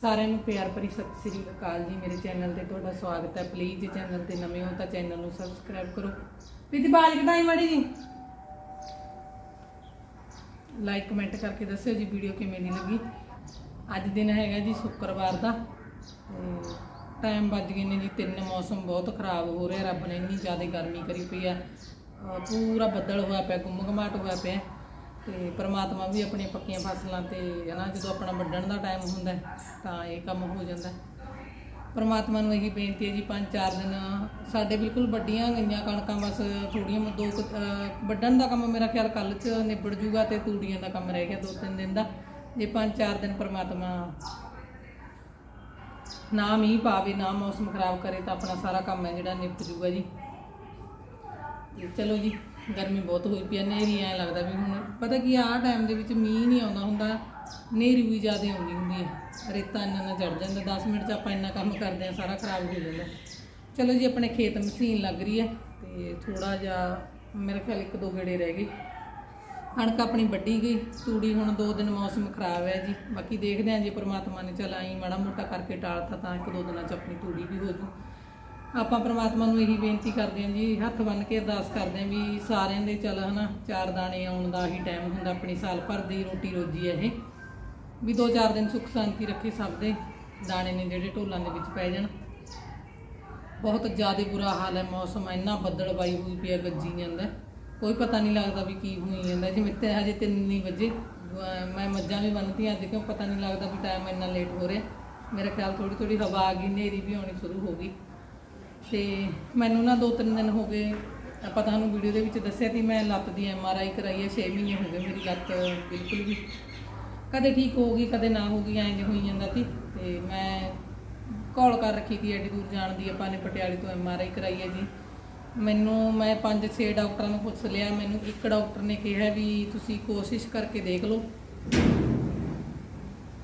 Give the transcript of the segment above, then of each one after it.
ਸਾਰਿਆਂ ਨੂੰ ਪਿਆਰ ਭਰੀ ਸਤਿ ਸ੍ਰੀ ਅਕਾਲ ਜੀ। ਮੇਰੇ ਚੈਨਲ ਤੇ ਤੁਹਾਡਾ ਸਵਾਗਤ ਹੈ। ਪਲੀਜ਼ ਜੇ ਚੈਨਲ ਤੇ ਨਵੇਂ ਹੋ ਤਾਂ ਚੈਨਲ ਨੂੰ ਸਬਸਕ੍ਰਾਈਬ ਕਰੋ। ਪ੍ਰੀਤੀ ਬਾਜ ਕਢਾਈ ਮਾੜੀ ਜੀ? ਲਾਈਕ ਕਮੈਂਟ ਕਰਕੇ ਦੱਸਿਓ ਜੀ ਵੀਡੀਓ ਕਿਵੇਂ ਦੀ ਲੱਗੀ। ਅੱਜ ਦਿਨ ਹੈਗਾ ਜੀ ਸ਼ੁੱਕਰਵਾਰ ਦਾ। ਟਾਈਮ ਵੱਜ ਗਏ ਨੇ ਜੀ, ਤਿੰਨ ਮੌਸਮ ਬਹੁਤ ਖਰਾਬ ਹੋ ਰਿਹਾ। ਰੱਬ ਨੇ ਇੰਨੀ ਜ਼ਿਆਦਾ ਗਰਮੀ ਕਰੀ ਪਈ ਆ। ਪੂਰਾ ਬੱਦਲ ਹੋਇਆ ਪਿਆ ਗੁੰਮ ਘਮਾਟ ਹੋਇਆ ਪਿਆ। ਤੇ ਪ੍ਰਮਾਤਮਾ ਵੀ ਆਪਣੀਆਂ ਪੱਕੀਆਂ ਫਸਲਾਂ ਤੇ ਹਨਾ ਜਦੋਂ ਆਪਣਾ ਵੱਢਣ ਦਾ ਟਾਈਮ ਹੁੰਦਾ ਤਾਂ ਇਹ ਕੰਮ ਹੋ ਜਾਂਦਾ ਪਰਮਾਤਮਾ ਨੂੰ ਇਹੀ ਬੇਨਤੀ ਹੈ ਜੀ, ਪੰਜ ਚਾਰ ਦਿਨ ਸਾਡੇ ਬਿਲਕੁਲ ਵੱਡੀਆਂ ਗਈਆਂ ਕਣਕਾਂ, ਬਸ ਥੋੜੀਆਂ ਦੋ ਵੱਢਣ ਦਾ ਕੰਮ ਮੇਰਾ ਖਿਆਲ ਕੱਲ ਚ ਨਿਬੜ ਜੂਗਾ ਤੇ ਤੂੜੀਆਂ ਦਾ ਕੰਮ ਰਹਿ ਗਿਆ ਦੋ ਤਿੰਨ ਦਿਨ ਦਾ। ਜੇ ਪੰਜ ਚਾਰ ਦਿਨ ਪਰਮਾਤਮਾ ਨਾ ਮੀਂਹ ਪਾਵੇ, ਨਾ ਮੌਸਮ ਖਰਾਬ ਕਰੇ, ਤਾਂ ਆਪਣਾ ਸਾਰਾ ਕੰਮ ਹੈ ਜਿਹੜਾ ਨਿਪਟ ਜੂਗਾ ਜੀ। ਤੇ ਚਲੋ ਜੀ। ਗਰਮੀ ਬਹੁਤ ਹੋਈ ਪਈ ਹੈ ਨੇਰੀ ਐ ਲੱਗਦਾ ਵੀ ਹੁਣ, ਪਤਾ ਕੀ ਆਹ ਟਾਈਮ ਦੇ ਵਿੱਚ ਮੀਂਹ ਨਹੀਂ ਆਉਂਦਾ ਹੁੰਦਾ ਨੇਰੀ ਵੀ ਜ਼ਿਆਦਾ ਆਉਂਦੀ ਹੁੰਦੀ ਹੈ ਰੇਤਾ ਇੰਨਾ ਨਾ ਚੜ ਜਾਂਦਾ 10 ਮਿੰਟ ਚ ਆਪਾਂ ਇੰਨਾ ਕੰਮ ਕਰਦੇ ਆ, ਸਾਰਾ ਖਰਾਬ ਹੋ ਜਾਂਦਾ। ਚਲੋ ਜੀ, ਆਪਣੇ ਖੇਤ ਮਸ਼ੀਨ ਲੱਗ ਰਹੀ ਹੈ ਤੇ ਥੋੜਾ ਜਿਹਾ ਮੇਰੇ ਖਿਆਲ ਇੱਕ ਦੋ ਗੇੜੇ ਰਹਿ ਗਏ। ਕਣਕ ਆਪਣੀ ਵੱਢੀ ਗਈ, ਤੂੜੀ ਹੁਣ ਦੋ ਦਿਨ ਮੌਸਮ ਖਰਾਬ ਹੈ ਜੀ, ਬਾਕੀ ਦੇਖਦੇ ਹਾਂ ਜੇ ਪ੍ਰਮਾਤਮਾ ਨੇ ਚੱਲ ਆਈ ਮਾੜਾ ਮੋਟਾ ਕਰਕੇ ਟਾਲਤਾ ਤਾਂ ਇੱਕ ਦੋ ਦਿਨਾਂ ਚ ਆਪਣੀ ਤੂੜੀ ਵੀ ਹੋ ਜੂ। ਆਪਾਂ ਪ੍ਰਮਾਤਮਾ ਨੂੰ ਇਹੀ ਬੇਨਤੀ ਕਰਦੇ ਹਾਂ ਜੀ, ਹੱਥ ਬੰਨ ਕੇ ਅਰਦਾਸ ਕਰਦੇ ਹਾਂ ਵੀ ਸਾਰਿਆਂ ਦੇ ਚੱਲ ਹਨਾ, ਚਾਰ ਦਾਣੇ ਆਉਣ ਦਾ ਹੀ ਟਾਈਮ ਹੁੰਦਾ, ਆਪਣੀ ਸਾਲ ਭਰ ਦੀ ਰੋਟੀ ਰੋਜੀ ਹੈ ਇਹ। ਵੀ ਦੋ ਚਾਰ ਦਿਨ ਸੁੱਖ ਸ਼ਾਂਤੀ ਰੱਖੇ ਸਭ ਦੇ, ਦਾਣੇ ਨੇ ਜਿਹੜੇ ਢੋਲਾਂ ਦੇ ਵਿੱਚ ਪੈ ਜਾਣ। ਬਹੁਤ ਜ਼ਿਆਦਾ ਬੁਰਾ ਹਾਲ ਹੈ ਮੌਸਮ, ਇੰਨਾ ਬੱਦਲਬਾਈ ਹੋਈ ਪਿਆ ਗੱਜੀ ਜਾਂਦਾ ਕੋਈ ਪਤਾ ਨਹੀਂ ਲੱਗਦਾ ਵੀ ਕੀ ਹੋਈ ਜਾਂਦਾ ਜਿਵੇਂ ਤੇ ਹਜੇ 3 ਨਹੀਂ ਵਜੇ ਮੈਂ ਮੱਝਾਂ ਵੀ ਬੰਨਤੀਆਂ ਅੱਜ ਕਿਉਂ ਪਤਾ ਨਹੀਂ ਲੱਗਦਾ ਵੀ ਟਾਈਮ ਇੰਨਾ ਲੇਟ ਹੋ ਰਿਹਾ। ਮੇਰਾ ਖਿਆਲ ਥੋੜੀ ਥੋੜੀ ਹਵਾ ਆ ਗਈ, ਹਨੇਰੀ ਵੀ ਆਉਣੀ ਸ਼ੁਰੂ ਹੋ ਗਈ। ਤੇ ਮੈਨੂੰ ਨਾ ਦੋ ਤਿੰਨ ਦਿਨ ਹੋ ਗਏ, ਆਪਾਂ ਤੁਹਾਨੂੰ ਵੀਡੀਓ ਦੇ ਵਿੱਚ ਦੱਸਿਆ ਸੀ ਮੈਂ ਲੱਤ ਦੀ ਐਮ ਆਰ ਆਈ ਕਰਾਈ ਹੈ 6 ਮਹੀਨੇ ਹੋ ਗਏ ਮੇਰੀ ਲੱਤ ਬਿਲਕੁਲ ਵੀ ਕਦੇ ਠੀਕ ਹੋ ਗਈ, ਕਦੇ ਨਾ ਹੋ ਗਈ, ਐਂ ਜਿਹਾ ਹੋਈ ਜਾਂਦਾ ਸੀ ਤੇ ਮੈਂ ਕਾਲ ਕਰ ਰੱਖੀ ਸੀ ਐਡੀ ਦੂਰ ਜਾਣ ਦੀ, ਆਪਾਂ ਨੇ ਪਟਿਆਲੇ ਤੋਂ ਐਮ ਆਰ ਆਈ ਕਰਾਈ ਹੈ ਜੀ। ਮੈਨੂੰ ਮੈਂ 5-6 ਡਾਕਟਰਾਂ ਨੂੰ ਪੁੱਛ ਲਿਆ, ਮੈਨੂੰ ਇੱਕ ਡਾਕਟਰ ਨੇ ਕਿਹਾ ਵੀ ਤੁਸੀਂ ਕੋਸ਼ਿਸ਼ ਕਰਕੇ ਦੇਖ ਲਓ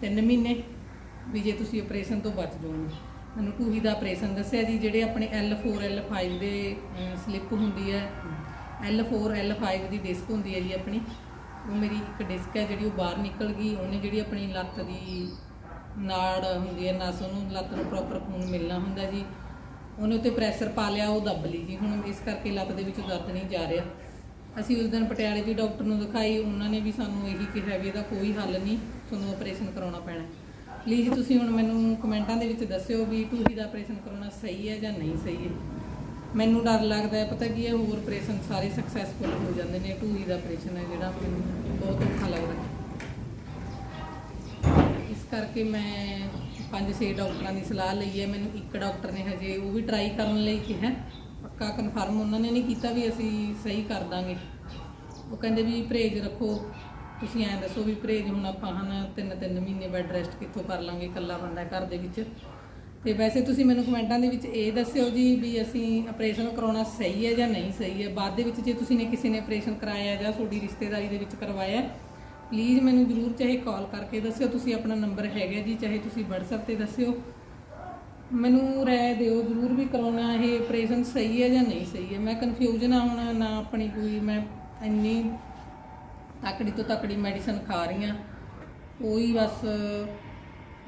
ਤਿੰਨ ਮਹੀਨੇ ਵੀ ਜੇ ਤੁਸੀਂ ਆਪਰੇਸ਼ਨ ਤੋਂ ਬਚ ਜਾਓਗੇ। ਮੈਨੂੰ ਟੂਹੀ ਦਾ ਆਪਰੇਸ਼ਨ ਦੱਸਿਆ ਜੀ, ਜਿਹੜੇ ਆਪਣੇ L4 L5 ਦੇ ਸਲਿੱਪ ਹੁੰਦੀ ਹੈ। L4 L5 ਦੀ ਡਿਸਕ ਹੁੰਦੀ ਹੈ ਜੀ ਆਪਣੀ। ਉਹ ਮੇਰੀ ਇੱਕ ਡਿਸਕ ਹੈ ਜਿਹੜੀ ਉਹ ਬਾਹਰ ਨਿਕਲ ਗਈ। ਉਹਨੇ ਜਿਹੜੀ ਆਪਣੀ ਲੱਤ ਦੀ ਨਾੜ ਹੁੰਦੀ ਹੈ, ਨਸ, ਉਹਨੂੰ ਲੱਤ ਨੂੰ ਪ੍ਰੋਪਰ ਖੂਨ ਮਿਲਣਾ ਹੁੰਦਾ ਜੀ। ਉਹਨੇ ਉੱਤੇ ਪ੍ਰੈਸ਼ਰ ਪਾ ਲਿਆ, ਉਹ ਦੱਬ ਲਈ ਜੀ। ਹੁਣ ਇਸ ਕਰਕੇ ਲੱਤ ਦੇ ਵਿੱਚ ਦਰਦ ਨਹੀਂ ਜਾ ਰਿਹਾ। ਅਸੀਂ ਉਸ ਦਿਨ ਪਟਿਆਲੇ ਦੀ ਡਾਕਟਰ ਨੂੰ ਦਿਖਾਈ। ਉਹਨਾਂ ਨੇ ਵੀ ਸਾਨੂੰ ਇਹੀ ਕਿਹਾ ਵੀ ਇਹਦਾ ਕੋਈ ਹੱਲ ਨਹੀਂ। ਤੁਹਾਨੂੰ ਆਪਰੇਸ਼ਨ ਕਰਾਉਣਾ ਪੈਣਾ ਪਲੀਜ਼ ਤੁਸੀਂ ਹੁਣ ਮੈਨੂੰ ਕਮੈਂਟਾਂ ਦੇ ਵਿੱਚ ਦੱਸਿਓ ਵੀ ਟੂਹੀ ਦਾ ਆਪਰੇਸ਼ਨ ਕਰਾਉਣਾ ਸਹੀ ਹੈ ਜਾਂ ਨਹੀਂ ਸਹੀ ਹੈ। ਮੈਨੂੰ ਡਰ ਲੱਗਦਾ ਹੈ, ਪਤਾ ਕੀ ਹੈ, ਹੋਰ ਆਪਰੇਸ਼ਨ ਸਾਰੇ ਸਕਸੈਸਫੁਲ ਹੋ ਜਾਂਦੇ ਨੇ ਟੂਹੀ ਦਾ ਆਪਰੇਸ਼ਨ ਹੈ ਜਿਹੜਾ ਮੈਨੂੰ ਬਹੁਤ ਔਖਾ ਲੱਗਦਾ ਇਸ ਕਰਕੇ ਮੈਂ ਪੰਜ ਛੇ ਡਾਕਟਰਾਂ ਦੀ ਸਲਾਹ ਲਈ ਹੈ, ਮੈਨੂੰ ਇੱਕ ਡਾਕਟਰ ਨੇ ਹਜੇ ਉਹ ਵੀ ਟਰਾਈ ਕਰਨ ਲਈ ਕਿਹਾ ਪੱਕਾ ਕਨਫਰਮ ਉਹਨਾਂ ਨੇ ਨਹੀਂ ਕੀਤਾ ਵੀ ਅਸੀਂ ਸਹੀ ਕਰ ਦਾਂਗੇ। ਉਹ ਕਹਿੰਦੇ ਵੀ ਪਰਹੇਜ਼ ਰੱਖੋ। ਤੁਸੀਂ ਐਂ ਦੱਸੋ ਵੀ ਪਰਹੇਜ਼ ਹੁਣ ਆਪਾਂ ਹਨ ਤਿੰਨ ਤਿੰਨ ਮਹੀਨੇ ਬੈੱਡ ਰੈਸਟ ਕਿੱਥੋਂ ਕਰ ਲਾਂਗੇ ਇਕੱਲਾ ਬੰਦਾ ਘਰ ਦੇ ਵਿੱਚ। ਤੇ ਵੈਸੇ ਤੁਸੀਂ ਮੈਨੂੰ ਕਮੈਂਟਾਂ ਦੇ ਵਿੱਚ ਇਹ ਦੱਸਿਓ ਜੀ ਵੀ ਅਸੀਂ ਆਪਰੇਸ਼ਨ ਕਰਾਉਣਾ ਸਹੀ ਹੈ ਜਾਂ ਨਹੀਂ ਸਹੀ ਹੈ। ਬਾਅਦ ਦੇ ਵਿੱਚ ਜੇ ਤੁਸੀਂ ਨੇ ਕਿਸੇ ਨੇ ਆਪਰੇਸ਼ਨ ਕਰਾਇਆ ਜਾਂ ਤੁਹਾਡੀ ਰਿਸ਼ਤੇਦਾਰੀ ਦੇ ਵਿੱਚ ਕਰਵਾਇਆ ਪਲੀਜ਼ ਮੈਨੂੰ ਜਰੂਰ ਚਾਹੇ ਕਾਲ ਕਰਕੇ ਦੱਸਿਓ। ਤੁਸੀਂ ਆਪਣਾ ਨੰਬਰ ਹੈਗਾ ਜੀ, ਚਾਹੇ ਤੁਸੀਂ WhatsApp ਤੇ ਦੱਸਿਓ। ਮੈਨੂੰ ਰਾਏ ਦਿਓ ਜਰੂਰ ਵੀ ਕਰਾਉਣਾ ਇਹ ਆਪਰੇਸ਼ਨ ਸਹੀ ਹੈ ਜਾਂ ਨਹੀਂ ਸਹੀ ਹੈ। ਮੈਂ ਕਨਫਿਊਜ਼ਨ ਆ ਹੁਣ, ਨਾ ਆਪਣੀ ਕੋਈ, ਮੈਂ ਇੰਨੀ ਤਕੜੀ ਤੋਂ ਤਕੜੀ ਮੈਡੀਸਨ ਖਾ ਰਹੀ ਹਾਂ ਕੋਈ ਬਸ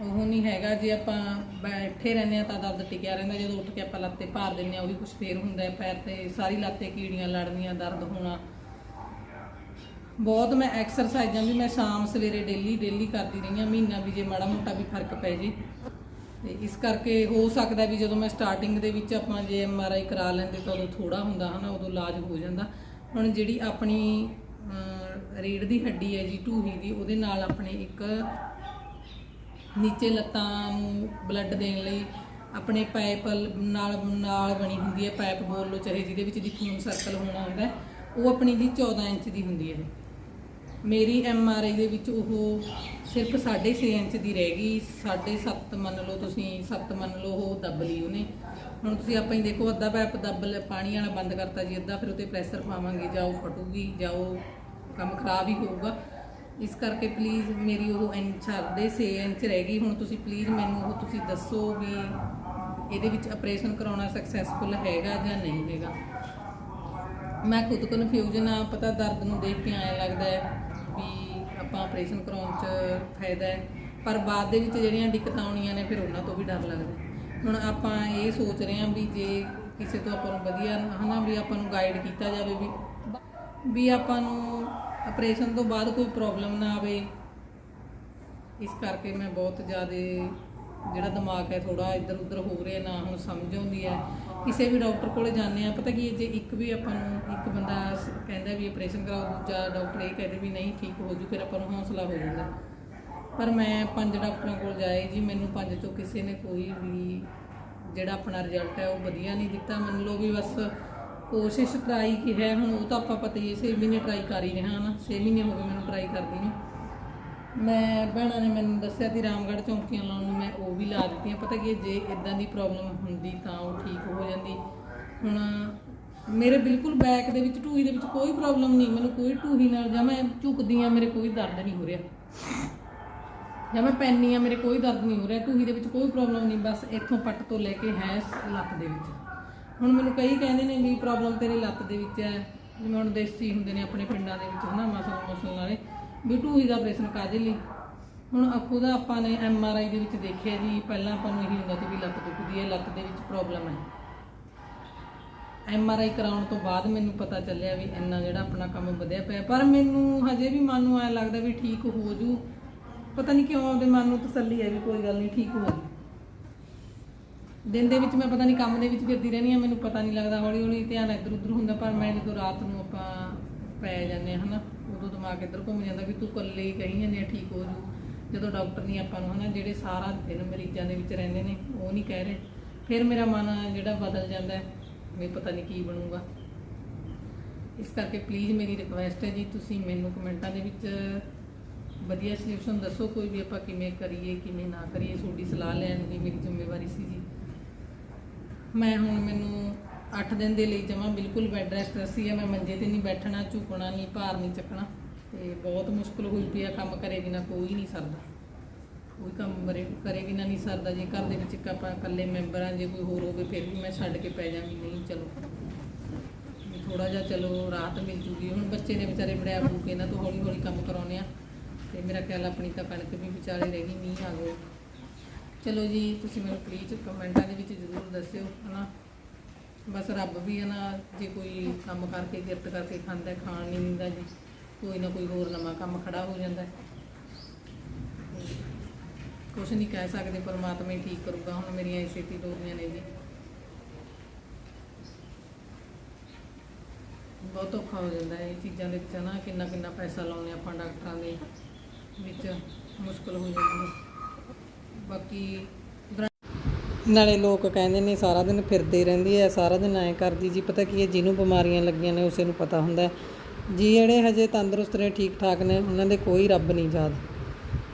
ਉਹ ਨਹੀਂ ਹੈਗਾ, ਜੇ ਆਪਾਂ ਬੈਠੇ ਰਹਿੰਦੇ ਆ ਤਾਂ ਦਰਦ ਟਿਕਿਆ ਰਹਿੰਦਾ, ਜਦੋਂ ਉੱਠ ਕੇ ਆਪਾਂ ਲੱਤੇ ਭਾਰ ਦਿੰਦੇ ਆ ਉਹ ਵੀ ਕੁਝ ਫੇਰ ਹੁੰਦਾ ਹੈ, ਪੈਰ ਤੇ ਸਾਰੀ ਲੱਤੇ ਕੀੜੀਆਂ ਲੜਨੀਆਂ, ਦਰਦ ਹੋਣਾ। ਬਹੁਤ ਮੈਂ ਐਕਸਰਸਾਈਜ਼ਾਂ ਵੀ ਮੈਂ ਸ਼ਾਮ ਸਵੇਰੇ ਡੇਲੀ ਡੇਲੀ ਕਰਦੀ ਰਹੀ ਹਾਂ, ਮਹੀਨਾ ਵੀ ਜੇ ਮਾੜਾ ਮੋਟਾ ਵੀ ਫ਼ਰਕ ਪੈ ਜੇ। ਤੇ ਇਸ ਕਰਕੇ ਹੋ ਸਕਦਾ ਵੀ ਜਦੋਂ ਮੈਂ ਸਟਾਰਟਿੰਗ ਦੇ ਵਿੱਚ ਆਪਾਂ ਜੇ ਐਮ ਆਰ ਆਈ ਕਰਾ ਲੈਂਦੇ ਤਾਂ ਉਦੋਂ ਥੋੜਾ ਹੁੰਦਾ ਹਨਾ, ਉਦੋਂ ਇਲਾਜ ਹੋ ਜਾਂਦਾ। ਹੁਣ ਜਿਹੜੀ ਆਪਣੀ ਅਹ, ਰੀੜ੍ਹ ਦੀ ਹੱਡੀ ਹੈ ਜੀ ਢੂਹੀ ਦੀ ਉਹਦੇ ਨਾਲ ਆਪਣੇ ਇੱਕ ਨੀਚੇ ਲੱਤਾਂ ਨੂੰ ਬਲੱਡ ਦੇਣ ਲਈ ਆਪਣੇ ਪਾਈਪ ਨਾਲ ਨਾਲ ਬਣੀ ਹੁੰਦੀ ਹੈ ਪਾਈਪ ਬੋਲ ਲਓ ਚਾਹੇ ਜਿਹਦੇ ਵਿੱਚ ਦੀ ਖੂਨ ਸਰਕਲ ਹੋਣਾ ਹੁੰਦਾ ਉਹ ਆਪਣੀ ਜੀ 14 ਇੰਚ ਦੀ ਹੁੰਦੀ ਹੈ। ਮੇਰੀ ਐਮ ਆਰ ਆਈ ਦੇ ਵਿੱਚ ਉਹ ਸਿਰਫ 6.5 ਇੰਚ ਦੀ ਰਹਿ ਗਈ 7.5 ਮੰਨ ਲਓ ਤੁਸੀਂ 7 ਮੰਨ ਲਓ ਉਹ ਦੱਬ ਲਈ ਉਹਨੇ। ਹੁਣ ਤੁਸੀਂ ਆਪਾਂ ਹੀ ਦੇਖੋ ਅੱਧਾ ਪੈਪ ਦੱਬ ਲਿਆ ਪਾਣੀ ਵਾਲਾ ਬੰਦ ਕਰਤਾ ਜੀ ਅੱਧਾ ਫਿਰ ਉੱਤੇ ਪ੍ਰੈਸ਼ਰ ਪਾਵਾਂਗੇ ਜਾਂ ਉਹ ਫਟੂਗੀ ਜਾਂ ਉਹ ਕੰਮ ਖਰਾਬ ਹੀ ਹੋਊਗਾ। ਇਸ ਕਰਕੇ ਪਲੀਜ਼ ਮੇਰੀ ਉਹ ਇੰਚ ਦੇ 6 ਇੰਚ ਰਹਿ ਗਈ। ਹੁਣ ਤੁਸੀਂ ਪਲੀਜ਼ ਮੈਨੂੰ ਉਹ ਤੁਸੀਂ ਦੱਸੋ ਵੀ ਇਹਦੇ ਵਿੱਚ ਆਪਰੇਸ਼ਨ ਕਰਾਉਣਾ ਸਕਸੈਸਫੁਲ ਹੈਗਾ ਜਾਂ ਨਹੀਂ ਹੈਗਾ। ਮੈਂ ਖੁਦ ਕਨਫਿਊਜ਼ਨ ਆ ਪਤਾ ਦਰਦ ਨੂੰ ਦੇਖ ਕੇ ਆਇਆ ਲੱਗਦਾ ਹੈ ਵੀ ਆਪਾਂ ਆਪਰੇਸ਼ਨ ਕਰਾਉਣ ਚ ਫਾਇਦਾ ਹੈ। ਪਰ ਬਾਅਦ ਦੇ ਵਿੱਚ ਜਿਹੜੀਆਂ ਦਿੱਕਤਾਂ ਆਉਣੀਆਂ ਨੇ, ਫਿਰ ਉਹਨਾਂ ਤੋਂ ਵੀ ਡਰ ਲੱਗਦਾ ਹੁਣ ਆਪਾਂ ਇਹ ਸੋਚ ਰਹੇ ਹਾਂ ਵੀ ਜੇ ਕਿਸੇ ਤੋਂ ਆਪਾਂ ਨੂੰ ਵਧੀਆ ਹਨਾ ਵੀ ਆਪਾਂ ਨੂੰ ਗਾਈਡ ਕੀਤਾ ਜਾਵੇ ਵੀ ਵੀ ਆਪਾਂ ਨੂੰ ਆਪਰੇਸ਼ਨ ਤੋਂ ਬਾਅਦ ਕੋਈ ਪ੍ਰੋਬਲਮ ਨਾ ਆਵੇ। ਇਸ ਕਰਕੇ ਮੈਂ ਬਹੁਤ ਜ਼ਿਆਦਾ ਜਿਹੜਾ ਦਿਮਾਗ ਹੈ ਥੋੜਾ ਇੱਧਰ ਉੱਧਰ ਹੋ ਰਿਹਾ, ਨਾ ਹੁਣ ਸਮਝ ਆਉਂਦੀ ਹੈ। ਕਿਸੇ ਵੀ ਡਾਕਟਰ ਕੋਲੇ ਜਾਂਦੇ ਆ ਪਤਾ ਕੀ ਜੇ ਇੱਕ ਵੀ ਆਪਾਂ ਨੂੰ ਇੱਕ ਬੰਦਾ ਕਹਿੰਦਾ ਵੀ ਆਪਰੇਸ਼ਨ ਕਰਾਓ, ਦੂਜਾ ਡਾਕਟਰ ਇਹ ਕਹਿੰਦੇ ਵੀ ਨਹੀਂ, ਠੀਕ ਹੋ ਜੂ, ਫਿਰ ਆਪਾਂ ਨੂੰ ਹੌਸਲਾ ਹੋ ਜਾਂਦਾ। ਪਰ ਮੈਂ ਪੰਜ ਡਾਕਟਰਾਂ ਕੋਲ ਜਾਏ ਜੀ, ਮੈਨੂੰ ਪੰਜ ਤੋਂ ਕਿਸੇ ਨੇ ਕੋਈ ਵੀ ਜਿਹੜਾ ਆਪਣਾ ਰਿਜ਼ਲਟ ਹੈ ਉਹ ਵਧੀਆ ਨਹੀਂ ਦਿੱਤਾ। ਮੰਨ ਲਓ ਵੀ ਬਸ ਕੋਸ਼ਿਸ਼ ਟਰਾਈ ਕੀ ਹੈ, ਹੁਣ ਉਹ ਤਾਂ ਆਪਾਂ ਪਤਾ ਹੀ ਹੈ 6 ਮਹੀਨੇ ਟਰਾਈ ਕਰ ਹੀ ਰਿਹਾ ਨਾ 6 ਮਹੀਨੇ ਹੋ ਗਏ ਮੈਨੂੰ ਟਰਾਈ ਕਰਦੀ ਨੂੰ। ਮੈਂ, ਭੈਣਾਂ ਨੇ ਮੈਨੂੰ ਦੱਸਿਆ ਕਿ ਰਾਮਗੜ੍ਹ ਚੌਂਕੀਆਂ ਲਾਉਣ ਨੂੰ ਮੈਂ ਉਹ ਵੀ ਲਾ ਦਿੱਤੀਆਂ। ਪਤਾ ਕੀ ਜੇ ਇਦਾਂ ਦੀ ਪ੍ਰੋਬਲਮ ਹੁੰਦੀ ਤਾਂ ਉਹ ਠੀਕ ਹੋ ਜਾਂਦੀ। ਹੁਣ ਮੇਰੇ ਬਿਲਕੁਲ ਬੈਕ ਦੇ ਵਿੱਚ, ਢੂਹੀ ਦੇ ਵਿੱਚ ਕੋਈ ਪ੍ਰੋਬਲਮ ਨਹੀਂ। ਮੈਨੂੰ ਕੋਈ ਢੂਹੀ ਨਾਲ ਜਾਂ ਮੈਂ ਝੁਕਦੀ ਆ ਮੇਰੇ ਕੋਈ ਦਰਦ ਨਹੀਂ ਹੋ ਰਿਹਾ। ਜਾਂ ਮੈਂ ਪੈਂਦੀ ਆ ਮੇਰੇ ਕੋਈ ਦਰਦ ਨਹੀਂ ਹੋ ਰਿਹਾ। ਢੂਹੀ ਦੇ ਵਿੱਚ ਕੋਈ ਪ੍ਰੋਬਲਮ ਨਹੀਂ। ਬਸ ਇੱਥੋਂ ਪੱਟ ਤੋਂ ਲੈ ਕੇ ਹੈ ਸ- ਲੱਤ ਦੇ ਵਿੱਚ। ਹੁਣ ਮੈਨੂੰ ਕਈ ਕਹਿੰਦੇ ਨੇ ਵੀ ਪ੍ਰੋਬਲਮ ਤੇਰੀ ਲੱਤ ਦੇ ਵਿੱਚ ਹੈ। ਜਿਵੇਂ ਹੁਣ ਦੇਸੀ ਹੁੰਦੇ ਨੇ ਆਪਣੇ ਪਿੰਡਾਂ ਦੇ ਵਿੱਚ, ਹਨਾ ਮਸਲ ਮਸਲ ਵਾਲੇ। ਵੀ ਢੂਹੀ ਦਾ ਆਪਰੇਸ਼ਨ ਕਾਹਦੇ ਲਈ? ਹੁਣ ਅੱਖੋਂ ਦਾ ਆਪਾਂ ਨੇ ਐਮ ਆਰ ਆਈ ਦੇ ਵਿੱਚ ਦੇਖਿਆ ਜੀ, ਪਹਿਲਾਂ ਆਪਾਂ ਨੂੰ ਇਹੀ ਹੁੰਦਾ ਸੀ ਵੀ ਲੱਤ ਦੁਖਦੀ ਹੈ, ਲੱਤ ਦੇ ਵਿੱਚ ਪ੍ਰੋਬਲਮ ਹੈ। ਐਮ ਆਰ ਆਈ ਕਰਾਉਣ ਤੋਂ ਬਾਅਦ ਮੈਨੂੰ ਪਤਾ ਚੱਲਿਆ ਵੀ ਇੰਨਾ ਜਿਹੜਾ ਆਪਣਾ ਕੰਮ ਵਧਿਆ ਪਿਆ। ਪਰ ਮੈਨੂੰ ਹਜੇ ਵੀ ਮਨ ਨੂੰ ਐ ਲੱਗਦਾ ਵੀ ਠੀਕ ਹੋ ਜੂ। ਪਤਾ ਨਹੀਂ ਕਿਉਂ ਆਪਦੇ ਮਨ ਨੂੰ ਤਸੱਲੀ ਹੈ ਵੀ ਕੋਈ ਗੱਲ ਨਹੀਂ ਠੀਕ ਹੋ ਜੂ। ਦਿਨ ਦੇ ਵਿੱਚ ਮੈਂ ਪਤਾ ਨਹੀਂ ਕੰਮ ਦੇ ਵਿੱਚ ਫਿਰਦੀ ਰਹਿੰਦੀ ਆ ਮੈਨੂੰ ਪਤਾ ਨਹੀਂ ਲੱਗਦਾ ਹੌਲੀ ਹੌਲੀ ਧਿਆਨ ਇੱਧਰ ਉੱਧਰ ਹੁੰਦਾ, ਪਰ ਮੈਂ ਜਦੋਂ ਰਾਤ ਨੂੰ ਆਪਾਂ ਪੈ ਜਾਂਦੇ ਹਾਂ, ਹਨਾ, ਉਦੋਂ ਦਿਮਾਗ ਇੱਧਰ ਘੁੰਮ ਜਾਂਦਾ ਵੀ ਤੂੰ ਇਕੱਲੇ ਹੀ ਕਹੀ ਜਾਂਦੇ ਆ ਠੀਕ ਹੋ ਜੂ ਜਦੋਂ ਡਾਕਟਰ ਨਹੀਂ ਆਪਾਂ ਨੂੰ, ਹਨਾ, ਜਿਹੜੇ ਸਾਰਾ ਦਿਨ ਮਰੀਜ਼ਾਂ ਦੇ ਵਿੱਚ ਰਹਿੰਦੇ ਨੇ, ਉਹ ਨਹੀਂ ਕਹਿ ਰਹੇ। ਫਿਰ ਮੇਰਾ ਮਨ ਜਿਹੜਾ ਬਦਲ ਜਾਂਦਾ ਹੈ, ਵੀ ਪਤਾ ਨਹੀਂ ਕੀ ਬਣੂਗਾ। ਇਸ ਕਰਕੇ ਪਲੀਜ਼ ਮੇਰੀ ਰਿਕੁਐਸਟ ਹੈ ਜੀ, ਤੁਸੀਂ ਮੈਨੂੰ ਕਮੈਂਟਾਂ ਦੇ ਵਿੱਚ ਵਧੀਆ ਸੋਲੂਸ਼ਨ ਦੱਸੋ, ਕੋਈ ਵੀ ਆਪਾਂ ਕਿਵੇਂ ਕਰੀਏ, ਕਿਵੇਂ ਨਾ ਕਰੀਏ, ਤੁਹਾਡੀ ਸਲਾਹ ਲੈਣ ਦੀ ਮੇਰੀ ਜ਼ਿੰਮੇਵਾਰੀ ਸੀ ਜੀ। ਮੈਂ ਹੁਣ ਮੈਨੂੰ 8 ਦਿਨ ਦੇ ਲਈ ਜਮਾ ਬਿਲਕੁਲ ਬੈੱਡ ਰੈਸਟ ਦੱਸੀ ਆ, ਮੈਂ ਮੰਜੇ ਤੇ ਨਹੀਂ ਬੈਠਣਾ, ਝੁਕਣਾ ਨਹੀਂ, ਭਾਰ ਨਹੀਂ ਚੱਕਣਾ ਤੇ ਬਹੁਤ ਮੁਸ਼ਕਲ ਹੋਈ ਪਈ ਆ, ਕੰਮ ਕਰੇ ਬਿਨਾ ਕੋਈ ਨਹੀਂ ਸਰਦਾ। ਕੋਈ ਕੰਮ ਬਰੇ ਕਰੇ ਬਿਨਾ ਨਹੀਂ ਸਰਦਾ, ਜੇ ਘਰ ਦੇ ਵਿੱਚ ਇੱਕ ਆਪਾਂ ਇਕੱਲੇ ਮੈਂਬਰ ਆ, ਜੇ ਕੋਈ ਹੋਰ ਹੋਵੇ ਫਿਰ ਵੀ ਮੈਂ ਛੱਡ ਕੇ ਪੈ ਜਾਂਗੀ, ਨਹੀਂ ਚਲੋ। ਥੋੜਾ ਜਿਹਾ ਚਲੋ ਰਾਹਤ ਮਿਲ ਜੂਗੀ। ਹੁਣ ਬੱਚੇ ਨੇ ਵਿਚਾਰੇ ਬੜਿਆ ਬੂਕੇ ਇਹਨਾਂ ਤੋਂ ਹੌਲੀ ਹੌਲੀ ਕੰਮ ਕਰਾਉਣੇ ਆ ਤੇ ਮੇਰਾ ਖਿਆਲ ਆਪਣੀ ਤਾਂ ਕਣਕ ਵੀ ਵਿਚਾਲੇ ਰਹਿ ਗਈ, ਮੀਂਹ ਆ ਗਏ ਚਲੋ ਜੀ, ਤੁਸੀਂ ਮੈਨੂੰ ਪਲੀਜ਼ ਕਮੈਂਟਾਂ ਦੇ ਵਿੱਚ ਜ਼ਰੂਰ ਦੱਸਿਓ, ਹਨਾ। ਬਸ ਰੱਬ ਵੀ ਹੈ ਨਾ, ਜੇ ਕੋਈ ਕੰਮ ਕਰਕੇ, ਕਿਰਤ ਕਰਕੇ ਖਾਂਦਾ ਖਾਣ ਨਹੀਂ ਦਿੰਦਾ ਜੀ, ਕੋਈ ਨਾ ਕੋਈ ਹੋਰ ਨਵਾਂ ਕੰਮ ਖੜਾ ਹੋ ਜਾਂਦਾ ਕੁਛ ਨਹੀਂ ਕਹਿ ਸਕਦੇ, ਪਰਮਾਤਮਾ ਹੀ ਠੀਕ ਕਰੂਗਾ, ਹੁਣ ਮੇਰੀਆਂ ਇਸੇ ਤੀ ਡੋਰੀਆਂ ਨੇ ਜੀ। ਬਹੁਤ ਔਖਾ ਹੋ ਜਾਂਦਾ ਹੈ ਇਹ ਚੀਜ਼ਾਂ ਦੇ ਵਿੱਚ ਨਾ ਕਿੰਨਾ ਕਿੰਨਾ ਪੈਸਾ ਲਾਉਣੇ ਆਪਾਂ ਡਾਕਟਰਾਂ ਦੇ ਵਿੱਚ, ਮੁਸ਼ਕਲ ਹੋ ਜਾਂਦੀ ਹੈ। ਬਾਕੀ ਨਾਲੇ ਲੋਕ ਕਹਿੰਦੇ ਨੇ ਸਾਰਾ ਦਿਨ ਫਿਰਦੇ ਰਹਿੰਦੀ ਹੈ ਸਾਰਾ ਦਿਨ ਐਂ ਕਰਦੀ ਜੀ। ਪਤਾ ਕੀ ਹੈ ਜਿਹਨੂੰ ਬਿਮਾਰੀਆਂ ਲੱਗੀਆਂ ਨੇ ਉਸੇ ਨੂੰ ਪਤਾ ਹੁੰਦਾ। ਜੀ ਜਿਹੜੇ ਹਜੇ ਤੰਦਰੁਸਤ ਨੇ ਠੀਕ ਠਾਕ ਨੇ ਉਹਨਾਂ ਦੇ ਕੋਈ ਰੱਬ ਨਹੀਂ ਯਾਦ।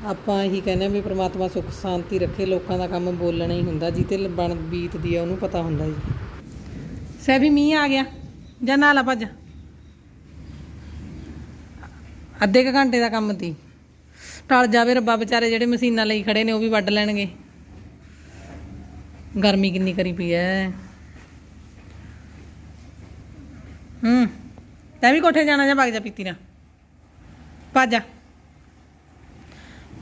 ਆਪਾਂ ਇਹੀ ਕਹਿੰਦੇ ਹਾਂ ਵੀ ਪ੍ਰਮਾਤਮਾ ਸੁੱਖ ਸ਼ਾਂਤੀ ਰੱਖੇ ਲੋਕਾਂ ਦਾ ਕੰਮ ਬੋਲਣਾ ਹੀ ਹੁੰਦਾ ਜਿੱਤੇ ਬਣ ਬੀਤਦੀ ਹੈ ਉਹਨੂੰ ਪਤਾ ਹੁੰਦਾ ਜੀ। ਸੈਬੀ ਮੀਂਹ ਆ ਗਿਆ। ਜਾਂ ਨਾਲਾ ਭੱਜ। ਅੱਧੇ ਕੁ ਘੰਟੇ ਦਾ ਕੰਮ ਤੀ ਟਲ ਜਾਵੇ ਰੱਬਾ ਵਿਚਾਰੇ ਜਿਹੜੇ ਮਸ਼ੀਨਾਂ ਲਈ ਖੜੇ ਨੇ ਉਹ ਵੀ ਵੱਢ ਲੈਣਗੇ। ਗਰਮੀ ਕਿੰਨੀ ਕਰੀ ਪਈ ਐ। ਹੂੰ ਤੈਂ ਵੀ ਕੋਠੇ ਜਾਣਾ ਜਾਂ ਭੱਗ ਜਾ ਪੀਤੀ ਨਾ ਭੱਜ ਜਾ।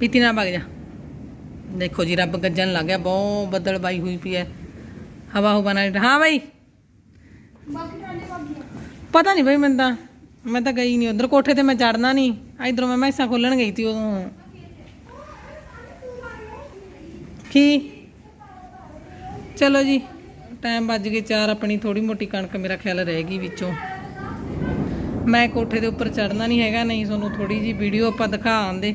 ਪੀਤੀ ਨਾ ਭੱਗ ਜਾ। ਦੇਖੋ ਜੀ ਰੱਬ ਗੱਜਣ ਲੱਗ ਗਿਆ ਬਹੁਤ ਬੱਦਲ ਬਾਈ ਹੋਈ ਪਈ ਐ। ਹਵਾ ਹੁਵਾ ਨਾਲ ਹਾਂ ਬਾਈ। ਪਤਾ ਨਹੀਂ ਬਈ ਮੈਨੂੰ ਤਾਂ ਮੈਂ ਤਾਂ ਗਈ ਨਹੀਂ ਉਧਰ ਕੋਠੇ ਤੇ ਮੈਂ ਚੜਨਾ ਨਹੀਂ ਇਧਰੋਂ ਮੈਂ ਮੈਸਾਂ ਖੋਲਣ ਗਈ ਸੀ ਉਦੋਂ। ਕੀ? ਚਲੋ ਜੀ ਟਾਈਮ ਵੱਜ ਗਏ 4 ਆਪਣੀ ਥੋੜੀ ਮੋਟੀ ਕਣਕ ਮੇਰਾ ਖਿਆਲ ਰਹਿ ਗਈ ਵਿੱਚੋਂ। ਮੈਂ ਕੋਠੇ ਦੇ ਉੱਪਰ ਚੜਨਾ ਨਹੀਂ ਹੈਗਾ, ਨਹੀਂ ਤੁਹਾਨੂੰ ਥੋੜੀ ਜੀ ਵੀਡੀਓ ਆਪਾਂ ਦਿਖਾ ਆਂਦੇ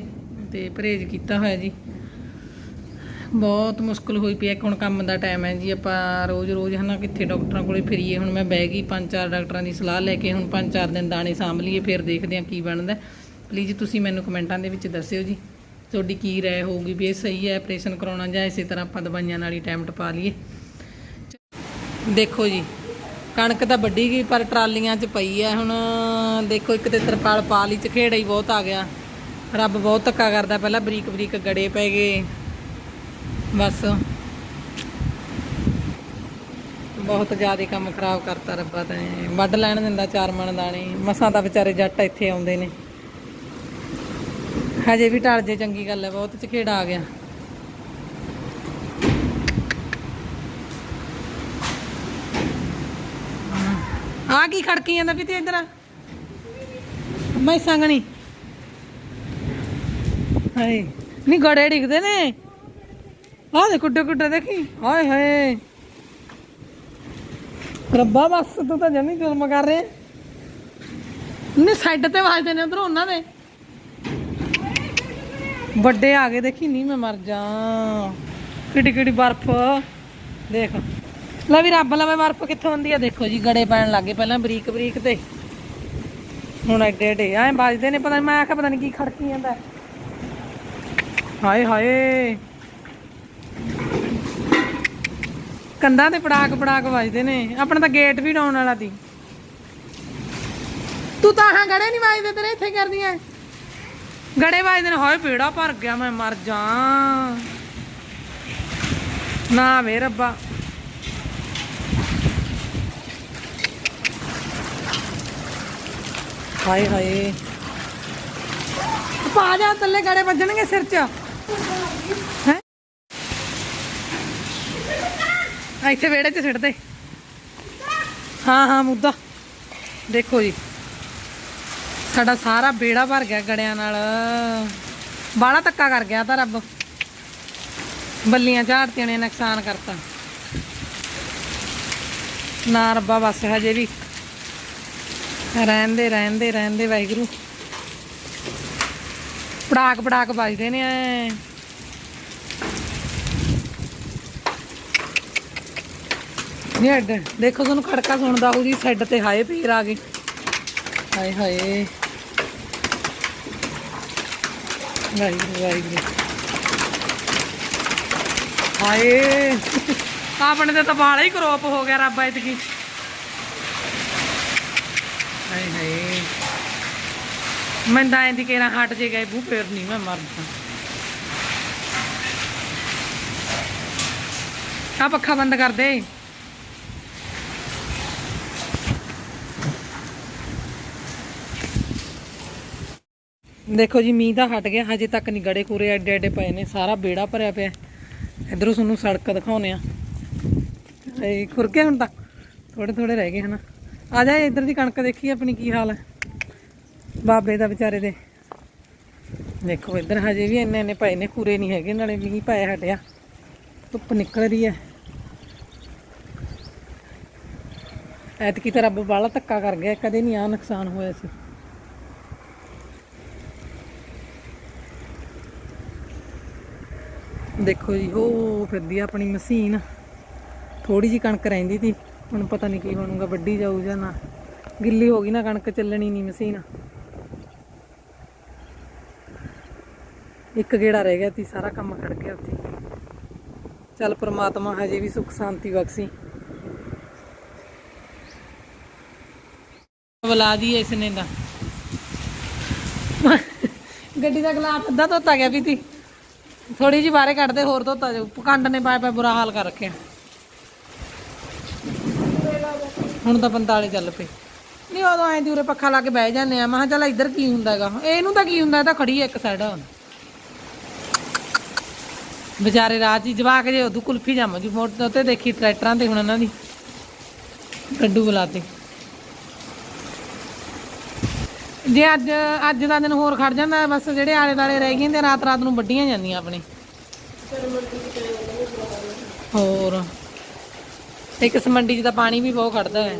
ਤੇ ਪਰਹੇਜ਼ ਕੀਤਾ ਹੋਇਆ ਜੀ। ਬਹੁਤ ਮੁਸ਼ਕਲ ਹੋਈ ਪਈ ਹੈ ਹੁਣ ਕੰਮ ਦਾ ਟਾਈਮ ਹੈ ਜੀ, ਆਪਾਂ ਰੋਜ਼-ਰੋਜ਼ ਹਨਾ ਕਿੱਥੇ ਡਾਕਟਰਾਂ ਕੋਲੇ ਫਿਰੀਏ। ਹੁਣ ਮੈਂ ਬਹਿ ਗਈ, ਪੰਜ ਚਾਰ ਡਾਕਟਰਾਂ ਦੀ ਸਲਾਹ ਲੈ ਕੇ ਹੁਣ ਪੰਜ ਚਾਰ ਦਿਨ ਦਾਣੇ ਸਾਂਭ ਲਈਏ, ਫਿਰ ਦੇਖਦੇ ਹਾਂ ਕੀ ਬਣਦਾ। ਪਲੀਜ਼ ਤੁਸੀਂ ਮੈਨੂੰ ਕਮੈਂਟਾਂ ਦੇ ਵਿੱਚ ਦੱਸਿਓ ਜੀ। ਤੁਹਾਡੀ ਕੀ ਰਾਏ ਹੋਊਗੀ ਵੀ ਇਹ ਸਹੀ ਹੈ, ਆਪਰੇਸ਼ਨ ਕਰਾਉਣਾ ਜਾਂ ਇਸੇ ਤਰ੍ਹਾਂ ਆਪਾਂ ਦਵਾਈਆਂ ਨਾਲ ਹੀ ਟਾਈਮ ਟਪਾ ਲਈਏ। ਦੇਖੋ ਜੀ, ਕਣਕ ਤਾਂ ਵੱਡੀ ਗਈ, ਪਰ ਟਰਾਲੀਆਂ 'ਚ ਪਈ ਹੈ। ਹੁਣ ਦੇਖੋ, ਇੱਕ ਤੇ ਤਰਪਾਲ ਪਾ ਲਈ ਚਖੇੜਾ ਹੀ ਬਹੁਤ ਆ ਗਿਆ। ਰੱਬ ਬਹੁਤ ਧੱਕਾ ਕਰਦਾ, ਪਹਿਲਾਂ ਬਰੀਕ ਬਰੀਕ ਗੜੇ ਪੈ ਗਏ। ਬਸ। ਬਹੁਤ ਜ਼ਿਆਦਾ ਕੰਮ ਖਰਾਬ ਕਰਤਾ ਰੱਬਾ ਤਾਂ ਵੱਢ ਲੈਣ ਦਿੰਦਾ ਚਾਰ ਮਣ ਦਾਣੇ। ਮਸਾਂ ਤਾਂ ਵਿਚਾਰੇ ਜੱਟ ਇੱਥੇ ਆਉਂਦੇ ਨੇ। ਹਜੇ ਵੀ ਟਲ ਜੇ ਚੰਗੀ ਗੱਲ ਹੈ, ਬਹੁਤ ਝਖੇੜਾ ਆ ਗਿਆ। ਆ ਕੀ ਖੜਕੀ ਜਾਂਦਾ ਵੀ ਤੇ ਇਧਰ? ਮੈਂ ਸੰਗਣੀ ਹਾਏ ਨਹੀਂ ਗੜੇ ਡਿੱਗਦੇ ਨੇ। ਆਹ ਦੇ ਕੁੱਡੇ ਕੁੱਡੇ ਦੇਖੀ। ਹਾਏ ਹਾਏ। ਰੱਬਾ, ਬਸ ਤੂੰ ਤਾਂ ਜਮੀ ਜ਼ੁਲਮ ਕਰ ਰਿਹਾ। ਨੇ ਸਾਈਡ ਤੇ ਵਾਜਦੇ ਨੇ ਉਧਰ ਉਹਨਾਂ ਦੇ। ਵੱਡੇ ਆ ਗਏ, ਦੇਖੀ ਨਹੀਂ ਮੈਂ ਮਰ ਜਾ। ਕਿੱਡੀ ਕਿੱਡੀ ਬਰਫ਼। ਦੇਖ। ਲੈ ਵੀ ਰੱਬ ਲਵੇ ਬਰਫ਼ ਕਿੱਥੋਂ ਆਉਂਦੀ ਆ, ਦੇਖੋ ਜੀ, ਗੜੇ ਪੈਣ ਲੱਗੇ ਪਹਿਲਾਂ ਬਰੀਕ ਬਰੀਕ ਤੇ। ਹੁਣ ਐਡੇ ਐਡੇ ਐ ਵੱਜਦੇ ਨੇ, ਪਤਾ ਨਹੀਂ ਮੈਂ ਆਖਿਆ, ਪਤਾ ਨਹੀਂ ਕੀ ਖੜਕੀ ਜਾਂਦਾ। ਹਾਏ ਹਾਏ। ਕੰਧਾਂ ਤੇ ਪੜਾਕ ਪੜਾਕ ਵੱਜਦੇ ਨੇ। ਆਪਣਾ ਤਾਂ ਗੇਟ ਵੀ ਡਾਉਣ ਵਾਲਾ ਦੀ ਤੂੰ ਤਾਂ ਹਾਂ ਗੜੇ ਨਹੀਂ ਵੱਜਦੇ, ਤੇਰੇ ਇੱਥੇ ਕਰਦੀਆਂ। ਗੜੇ ਵੱਜਦੇ ਨੇ, ਹਾਏ ਪੀੜਾ ਭਰ ਗਿਆ ਮੈਂ, ਮਰ ਜਾ ਨਾ ਵੇ ਰੱਬਾ। ਹਾਏ ਹਾਏ। ਪਾ ਜਾ, ਥੱਲੇ ਗੜੇ ਵੱਜਣਗੇ ਸਿਰ 'ਚ। ਹੈ? ਇੱਥੇ ਵਿਹੜੇ 'ਚ ਸਿੱਟ ਦੇ ਹਾਂ ਹਾਂ, ਮੁੱਦਾ। ਦੇਖੋ ਜੀ। ਸਾਡਾ ਸਾਰਾ ਬੇੜਾ ਭਰ ਗਿਆ ਗੜਿਆਂ ਨਾਲ। ਬਾਹਲਾ ਧੱਕਾ ਕਰ ਗਿਆ ਤਾਂ ਰੱਬ। ਬੱਲੀਆਂ ਝਾੜਤੀਆਂ ਨੇ, ਨੁਕਸਾਨ ਕਰਤਾ। ਨਾ ਰੱਬਾ, ਬਸ ਹਜੇ ਵੀ। ਰਹਿੰਦੇ ਰਹਿੰਦੇ ਰਹਿੰਦੇ ਵਾਹਿਗੁਰੂ। ਪੜਾਕ ਪੜਾਕ ਵੱਜਦੇ ਨੇ ਐ। ਦੇਖੋ ਤੁਹਾਨੂੰ ਖੜਕਾ ਸੁਣਦਾ ਹੋਊ ਜੀ, ਸੈੱਡ ਤੇ ਹਾਏ, ਪੀਰ ਆ ਗਏ। ਹਾਏ ਹਾਏ। ਵਾਹਿਗੁਰੂ ਵਾਹਿਗੁਰੂ। ਹਾਏ। ਆਪਣੇ ਤੇ ਤਾਂ ਵਾਲਾ ਹੀ ਕਰੋਪ ਹੋ ਗਿਆ ਰੱਬ ਐਤਕੀ। ਹਾਏ ਹਾਏ। ਮੈਂ ਤਾਂ ਇੰਦੀ ਕੇਰਾ ਹਟ ਜੇ ਗਏ ਬੂ ਫੇਰ ਨਹੀਂ ਮੈਂ ਮਰਦਾ ਆ ਪੱਖਾ ਬੰਦ ਕਰ ਦੇ। ਦੇਖੋ ਜੀ, ਮੀਂਹ ਤਾਂ ਹਟ ਗਿਆ, ਹਜੇ ਤੱਕ ਨਹੀਂ ਗੜੇ ਕੂਰੇ ਐਡੇ ਐਡੇ ਪਏ ਨੇ, ਸਾਰਾ ਬੇੜਾ ਭਰਿਆ ਪਿਆ। ਇਧਰੋਂ ਤੁਹਾਨੂੰ ਸੜਕ ਦਿਖਾਉਨੇ ਆ ਇਹ ਖੁਰ ਗਏ ਹੁਣ ਤਾਂ ਥੋੜੇ ਥੋੜੇ ਰਹਿ ਗਏ ਹਨਾ। ਆ ਜਾ ਇੱਧਰ ਦੀ ਕਣਕ ਦੇਖੀ, ਆਪਣੀ ਕੀ ਹਾਲ ਹੈ? ਬਾਬੇ ਦਾ ਵਿਚਾਰੇ ਦੇ। ਦੇਖੋ, ਇੱਧਰ ਹਜੇ ਵੀ ਇੰਨੇ ਇੰਨੇ ਪਏ ਨੇ ਕੂਰੇ ਨਹੀਂ ਹੈਗੇ, ਨਾਲੇ ਮੀਂਹ ਪਏ ਹਟਿਆ। ਧੁੱਪ ਨਿਕਲ ਰਹੀ ਹੈ। ਐਤਕੀ ਤਾਂ ਰੱਬ ਬਾਲਾ ਧੱਕਾ ਕਰ ਗਿਆ, ਕਦੇ ਨਹੀਂ ਆ ਨੁਕਸਾਨ ਹੋਇਆ ਸੀ। ਦੇਖੋ ਜੀ, ਉਹ ਫਿਰਦੀ ਆ ਆਪਣੀ ਮਸ਼ੀਨ। ਥੋੜੀ ਜੀ ਕਣਕ ਰਹਿੰਦੀ ਸੀ, ਹੁਣ ਪਤਾ ਨਹੀਂ ਕੀ ਬਣੂਗਾ ਵੱਡੀ ਜਾਊ ਜਾਂ ਨਾ। ਗਿੱਲੀ ਹੋ ਗਈ ਨਾ, ਕਣਕ ਚੱਲਣੀ ਨਹੀਂ ਮਸ਼ੀਨ। ਇੱਕ ਗੇੜਾ ਰਹਿ ਗਿਆ ਤੀ ਸਾਰਾ ਕੰਮ ਖੜ ਗਿਆ ਉੱਥੇ। ਚੱਲ ਪ੍ਰਮਾਤਮਾ ਹਜੇ ਵੀ ਸੁੱਖ ਸ਼ਾਂਤੀ ਬਖਸ਼ੀ। ਬੁਲਾ ਦੀ ਇਸ ਨੇ ਦਾ ਗੱਡੀ ਦਾ ਗਲਾਸ ਅੱਧਾ ਧੋਤਾ ਗਿਆ ਵੀ ਤੀ ਥੋੜੀ ਜਿਹੀ ਬਾਹਰੇ ਕੱਢਦੇ, ਹੋਰ ਧੋਤਾ ਜਾਊ। ਪਕੰਡ ਨੇ ਪਾਇਆ ਪਿਆ, ਬੁਰਾ ਹਾਲ ਕਰ ਰੱਖਿਆ। ਹੁਣ ਤਾਂ 45 ਚੱਲ ਪਏ। ਨਹੀਂ ਉਦੋਂ ਐਂ ਦੂਰੇ ਪੱਖਾ ਲਾ ਕੇ ਬਹਿ ਜਾਂਦੇ ਆ। ਮੈਂ ਕਿਹਾ, ਚੱਲ ਇੱਧਰ ਕੀ ਹੁੰਦਾ ਹੈਗਾ? ਇਹਨੂੰ ਤਾਂ ਕੀ ਹੁੰਦਾ, ਇਹ ਤਾਂ ਖੜੀ ਹੈ ਇੱਕ ਸਾਈਡ ਵਿਚਾਰੇ ਰਾਤ ਜੀ, ਜਵਾਕ ਜੇ ਉਦੋਂ ਕੁਲਫੀ ਜਾਮੋ ਜੀ ਮੋਟਰ ਤੇ ਦੇਖੀ, ਟਰੈਕਟਰਾਂ ਤੇ ਹੁਣ ਇਹਨਾਂ ਦੀ। ਕੱਡੂ ਬੁਲਾਤੇ। ਜੇ ਅੱਜ ਅੱਜ ਦਾ ਦਿਨ ਹੋਰ ਖੜ ਜਾਂਦਾ, ਬਸ ਜਿਹੜੇ ਆਲੇ ਦਾਲੇ ਰਹਿ ਗਏ ਤੇ ਰਾਤ ਰਾਤ ਨੂੰ ਵੱਡੀਆਂ ਜਾਂਦੀਆਂ ਆਪਣੇ। ਹੋਰ। ਇੱਕ ਸਮੰਡੀ 'ਚ ਤਾਂ ਪਾਣੀ ਵੀ ਬਹੁਤ ਖੜਦਾ ਹੈ।